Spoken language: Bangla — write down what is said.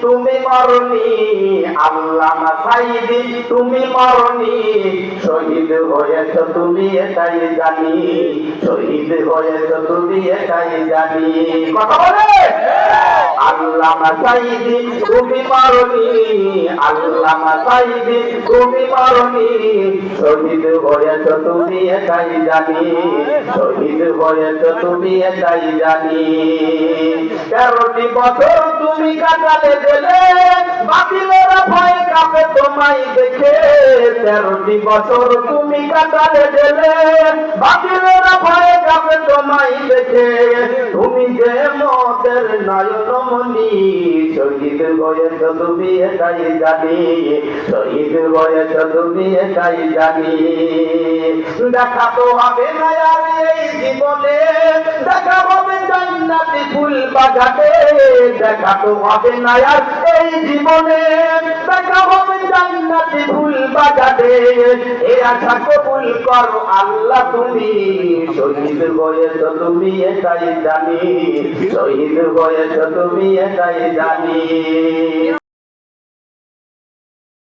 তুমি মরনি। আল্লামা সাইদি, তুমি মরনি। শহীদ হয়েছ তুমি এটাই জানি। শহীদ হয়েছ তুমি এটাই জানি। কথা বলে? আল্লামা সাইদি, তুমি মরনি আল্লামা সাইদি, তুমি মরনি শহীদ হয়েছ তুমি এটাই জানি। শহীদ হয়েছ তুমি এটাই জানি। তেরোটি বছর তুমি কাটালে গেলে বাতিলেরা ভয় কাপে তোমায় দেখে। তেরোটি বছর তুমি কাটালে গেলে বাতিলেরা ভয় কাপে তোমায় দেখে। শহীদ হয়েছ তুমি এটাই জানি। শহীদ হয়েছ তুমি এটাই জানি। দেখা তো হবে না এই জীবনে দেখা হবে জান্নাতি ফুল দেখা তো হবে না এই জীবনে দেখা হবে বাগাতে এ আশা করো, আল্লাহ তুমি। শহীদ হয়েছ তুমি, এটাই জানি। শহীদ হয়েছ তুমি, এটাই জানি।